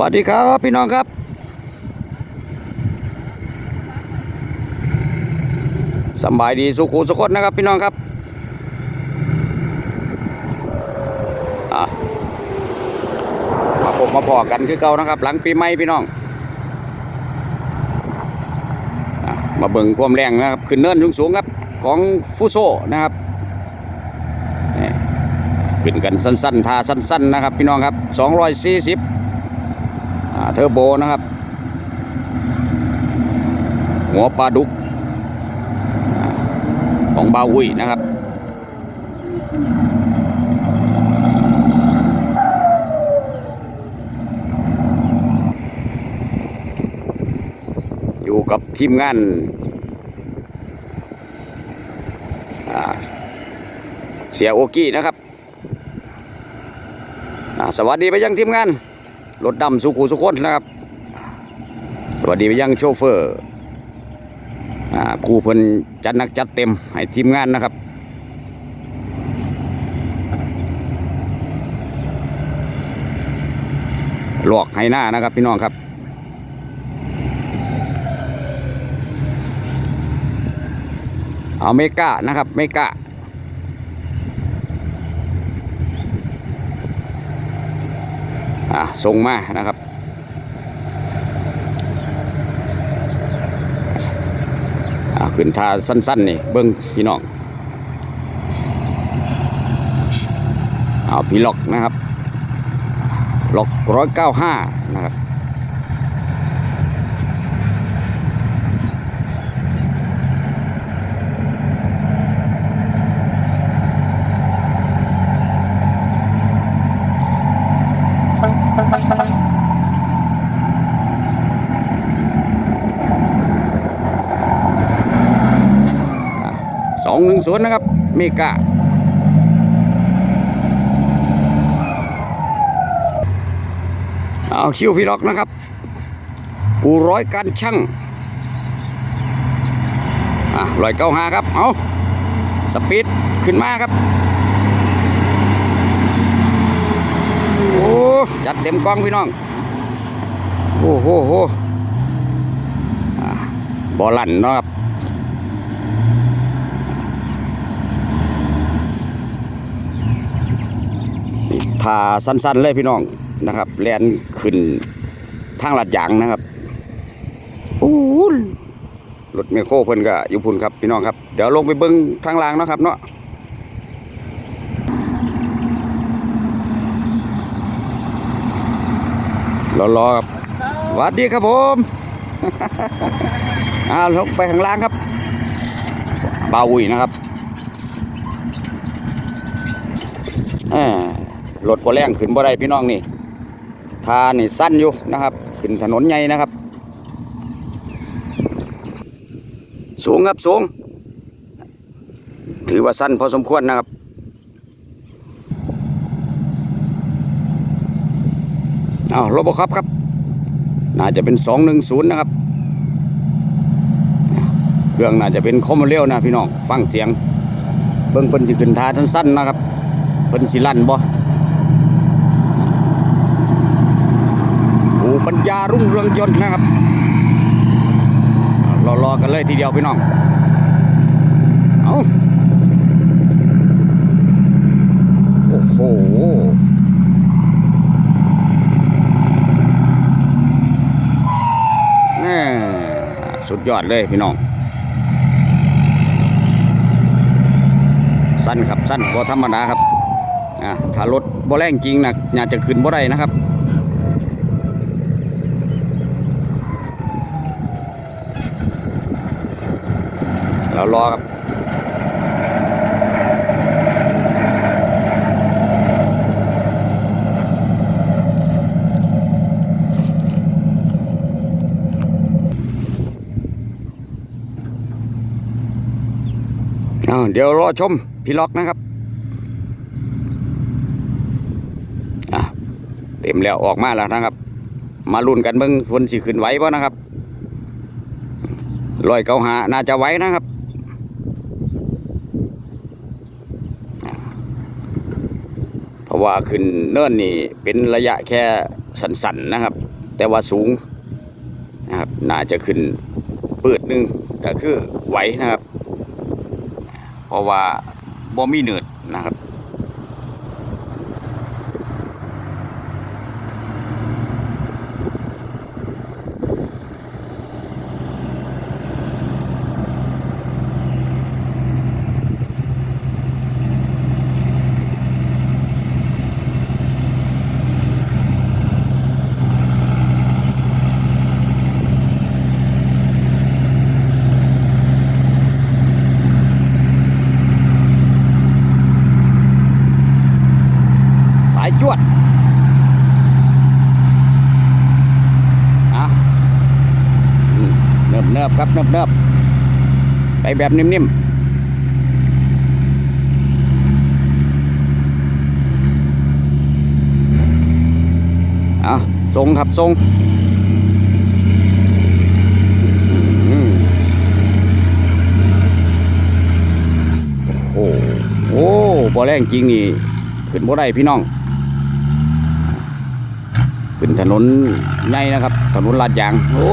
วัสดีครับพี่น้องครับ สบายดีสุขุสุขนนะครับพี่น้องครับมาพบมาพอกันคือเก่านะครับ หลังปีใหม่พี่น้องอมาเบิ่งความแรงนะครับขึ้นเนินสูงๆครับของฟูโซนะครับนี่ขึ้นกันสั้นๆทาสั้น ๆ นะครับ พี่น้องครับ 240 อ่าเทอร์โบนะครับ หัวปลาดุก ของบาวุยนะครับอยู่กับทีมงานเสียโอกี้นะครับ สวัสดีไปยังทีมงาน รถดำสุขุสุขคนนะครับ สวัสดีไปยังโชเฟอร์อ่าผู้เพิ่นจัดนักจัดเต็มให้ทีมงานนะครับหลอกให้หน้านะครับพี่น้องครับเอาเมกานะครับเมกา อ่าส่งมานะครับขึ้นท่าสั้นๆนี่เบิ้งพี่น้องเอาพี่ล็อกนะครับ ล็อกร้อยเก้าห้านะครับ หนึ่งศูนย์นะครับ เมกาเอาคิวพี่ล็อกนะครับปูร้อยกันช่างอะร้อยเก้าห้าครับ เอาสปีดขึ้นมาครับ โอ้จัดเต็มกล้องพี่น้อง โอ้โหโหอะบอลันเนาะครับ ทาสั้นๆเลยพี่น้องนะครับแลนขึ้นทางลัดยางนะครับโอ้ยรถเมโครเพิ่นก็อยู่พุ่นครับพี่น้องครับ เดี๋ยวลงไปเบิ้งทางล่างเนาะครับเนาะรอๆครับสวัสดีครับผมอ่าลงไปข้างล่างครับบาวุยนะครับอ่า รถบ่แรงขึ้นบ่ได้พี่น้องนี่ทานี่สั้นอยู่นะครับ ขึ้นถนนใหญ่นะครับ สูงครับสูง ถือว่าสั้นพอสมควรนะครับเอาโรบอครับครับ น่าจะเป็น210นะครับ เครื่องน่าจะเป็นคอมเร็วนะพี่น้อง ฟังเสียง เบิ่งเพิ่นสิขึ้นทาทันสั้นนะครับ เพิ่นสิลั่นบ่โอ้ ปัญญารุ่งเรืองยนต์นะครับรอรอๆกันเลยทีเดียวพี่น้องเอาโอ้โหแน่สุดยอดเลยพี่น้องสั้นครับสั้นบ่ธรรมดาครับอ่าถ้ารถบ่แรงจริงนะน่ากจะขึ้นบ่ได้นะครับ เรารอครับเดี๋ยวรอชมพี่ล็อกนะครับเต็มแล้วออกมาแล้วนะครับ มาลุ้นกันเบิ่งคนสิขึ้นไหวป่ะนะครับลอยเกาหาน่าจะไหวนะครับอะ เพราะว่าขึ้นเนินนี่เป็นระยะแค่สันๆนะครับ แต่ว่าสูงนะครับน่าจะขึ้นปืดนึงก็คือไหวนะครับ เพราะว่าบ่มีเนิดนะครับ สายจวดอะอืมเนิบเนิบๆ ครับเนิบๆไปแบบนิ่มๆอะทรงครับทรงโอ้โหโอ้บ่แรงจริงนี่ ขึ้นบ่ได้พี่น้อง ขึ้นถนนใหญ่นะครับ ถนนลาดยาง โอ้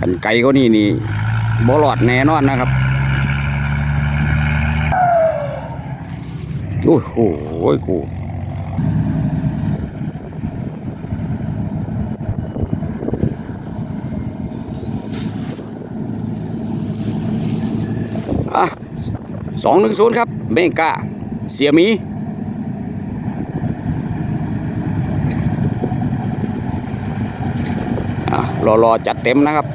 ขันไกลก็นี่นี่บ่รอดแน่นอนนะครับโอ้โหกูอะสองหนึ่งศูนย์ครับ เมกาเสียมีอะรอรอจัดเต็มนะครับ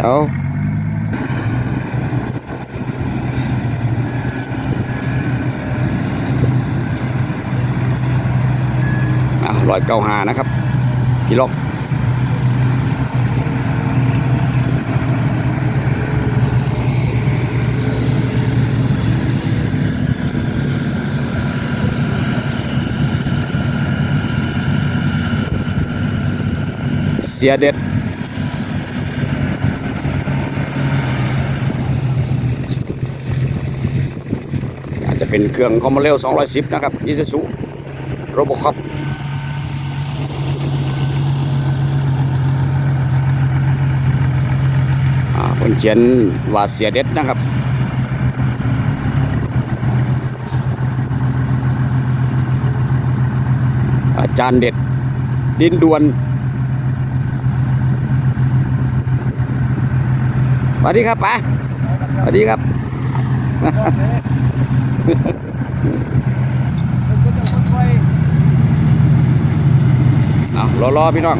เจ้าร้อยเก้าหานะครับ พี่ล็อกเสียเด็ด อาจจะ เป็นเครื่องคอมมาเรล210 นะครับอีซูซูโรบคอปอ่าเพิ่นเขียนว่าเสียเด็ดนะครับอาจารย์เด็ด ดินดวนสวัสดีครับป้าสวัสดีครับ เอารอรอพี่น้อง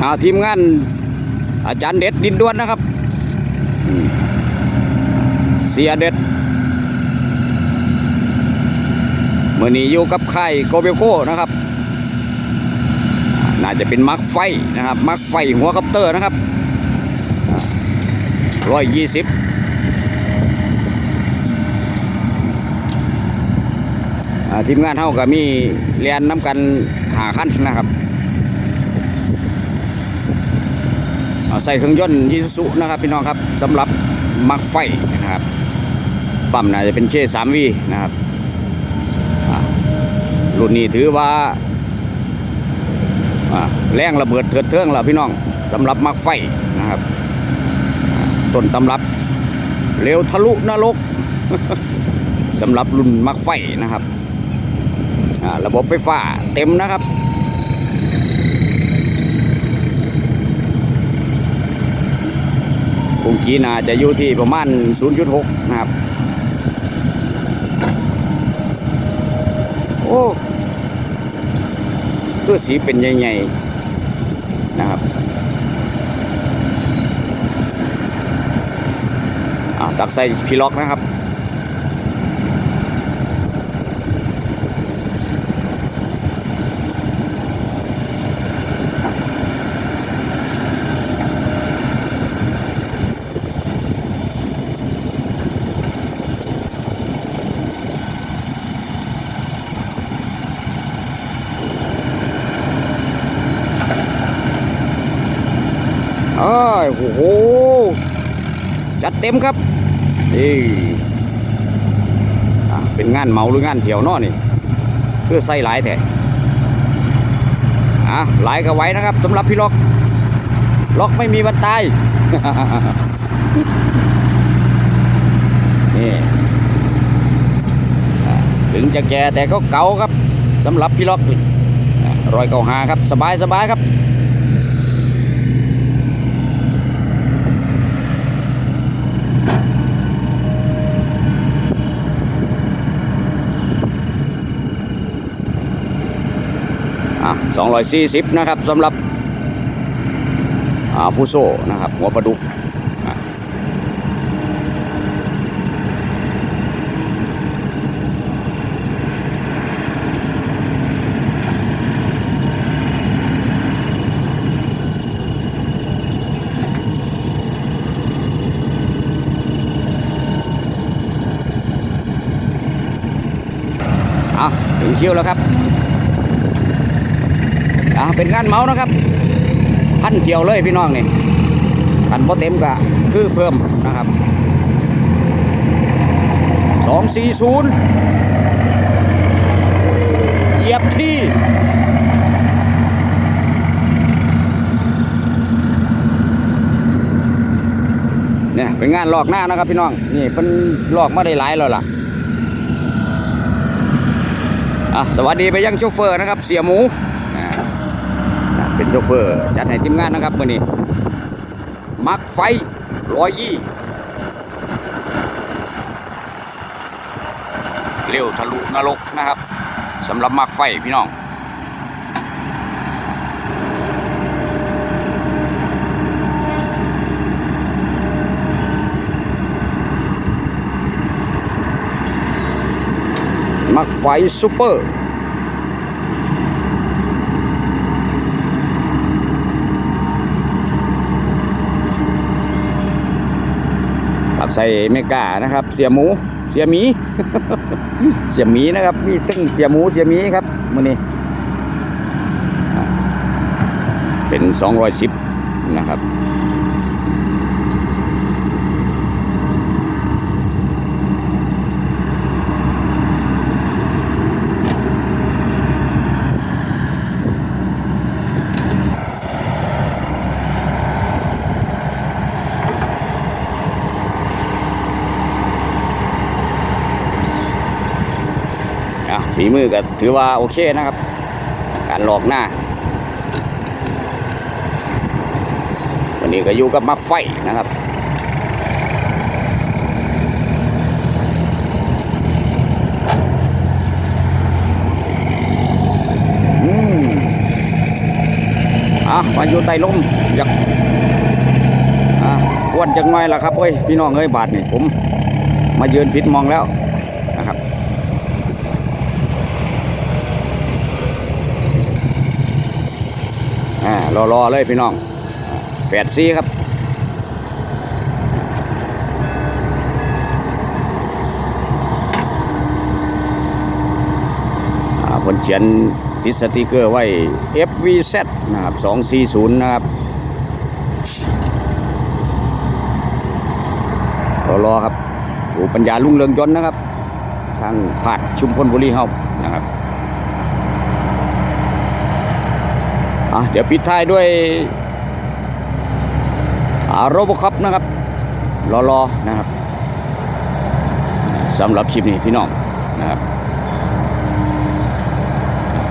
อ่าทีมงานอาจารย์เด็ดดินด้วนนะครับ เสียเด็ดเมื่อนี้อยู่กับค่โกเบโก้นะครับ น่าจะเป็นมักไฟนะครับ มักไฟหัวคัปเตอร์นะครับร้อยยี่สิบทีมงานเท่ากับมีเรียนน้ำกันหาขั้นนะครับใส่เครื่องยนต์ยีสุนะครับพี่น้องครับสำหรับมักไฟนะครับ ปั๊มน่าจะเป็นเช่สามวีนะครับรุ่นนี้ถือว่าแรงระเบิดเถิดเทิงแล้วพี่น้องสำหรับมักไฟนะครับต้นตำรับเร็วทะลุนรกสำหรับรุ่นมักไฟนะครับระบบไฟฟ้าเต็มนะครับคุงกีน่าจะอยู่ที่ประมาณ 0.6 นะครับ อ้ตัวสีเป็นใหญ่ๆนะครับอ่าตักใส่พีล็อกนะครับ อ้ยโอ้โห จัดเต็มครับนี่เป็นงานเมาหรืองานเที่ยวนอนี่เพื่อใส่หลายแท้อะหลายก็ไว้นะครับสำหรับพี่ล็อก ล็อกไม่มีวันตายนี่ถึงจะแก่แต่ก็เก่าครับสำหรับพี่ล็อกรอยเก่าหาครับ สบายสบายครับ 240 นะครับสำหรับอาฟูโซนะครับ หัวปลาดุกอะอะถึงคิวแล้วครับ อ่าเป็นงานเมาส์นะครับพันเที่ยวเลยพี่น้องนี่ขันพอเต็มกะคือเพิ่มนะครับสองสี่ศูนย์เหยียบที่เนี่ยเป็นงานลอกหน้านะครับพี่น้อง นี่เป็นลอกมาได้หลายแล้วล่ะอะสวัสดีไปยังโชเฟอร์นะครับ เสียหมู เป็นโชเฟอร์จัดให้ทีมงานนะครับมื่อนี้ มักไฟร้อยยี่เร็วทะลุนรกนะครับสำหรับมักไฟพี่น้องมักไฟซูเปอร์ับใส่เมกานะครับ เสียหมูเสียหมี เสียหมีนะครับมีซึ่งเสียหมูเสียหมีครับมือนี้อ่เป็น210นะครับ ฝีมือก็ถือว่าโอเคนะครับ การหลอกหน้า วันนี้ก็อยู่กับมักไฟนะครับอืมอะมาอยู่ใต้ลมอยากอะอ้วนจังไงล่ะครับเอ้ยพี่น้องเอ้ยบาทนี่ผม มายืนผิดมองแล้วนะครับ อ่า รอรอๆเลยพี่น้องแฝดซีครับผลเขียนติดสติกเกอร์ไว้ FVZ นะครับ 240 นะครับรอรอครับอูปัญญาลุ่งเรืองยนต์นะครับ ทางผาดชุมพลบุรีเฮานะครับ อะเดี๋ยวปิดท้ายด้วยโรบอคอปนะครับรอๆนะครับสำหรับคลิปนี้พี่น้องนะครับ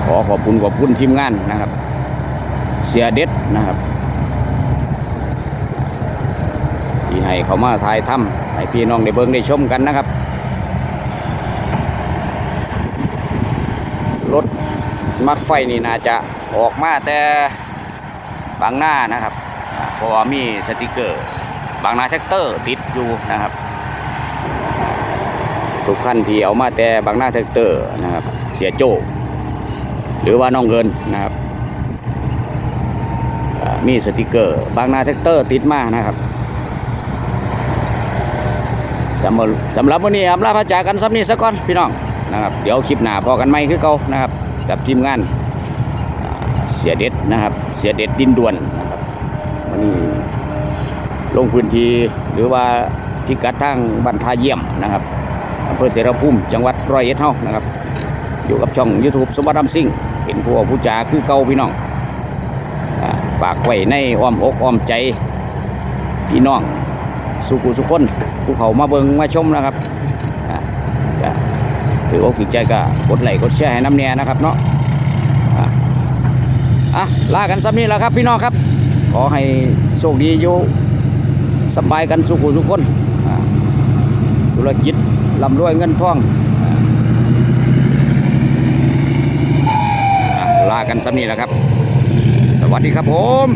ขอขอบคุณขอบคุณทีมงานนะครับ เสียเด็ดนะครับ ที่ให้เขามาถ่ายทำให้พี่น้องได้เบิ่งได้ชมกันนะครับ รถมักไฟนี่น่าจะ ออกมาแต่บางหน้านะครับเพราะว่ามีสติกเกอร์ บางหน้าแท็กเตอร์ติดอยู่นะครับ ทุกขั้นที่เอามาแต่บางหน้าแท็กเตอร์นะครับ เสียโจหรือว่าน้องเงินนะครับมีสติกเกอร์ บางหนาแท็กเตอร์ติดมานะครับสำหรับสำหรับวันนี้อำลาพระจากกันซ้ำนี้ซะก่อนพี่น้องนะครับ เดี๋ยวคลิปหน้าพอกันไหมคือเก่านะครับ กับทีมงาน สียเด็ดนะครับ เสียเด็ดดินด่วนนะครับวันนี้ลงพื้นที่หรือว่าพิกัดทางบันทาเยี่ยมนะครับอำเภอเสรภูมิจังหวัดร้อยเอ็ดเฮานะครับ อยู่กับช่อง YouTube สมบัติดำซิ่งเป็นผู้ผู้จาคือเก่าพี่น้องฝากไว้ในอ้อมอกอ้อมใจพี่น้องสุขุสุขคนผู้เขามาเบิงมาชมนะครับอะก็ถือว่าถือใจก็กดไลค์กดแชร์ให้น้ำเนียนะครับเนาะ อะลากันซ้ำนี้แล้วครับพี่น้องครับ ขอให้โชคดีอยู่สบายกันสุขุสุขคนธุรกิจลำรวยเงินทองอ่อะลากันซ้ำนี้แล้วครับ สวัสดีครับผม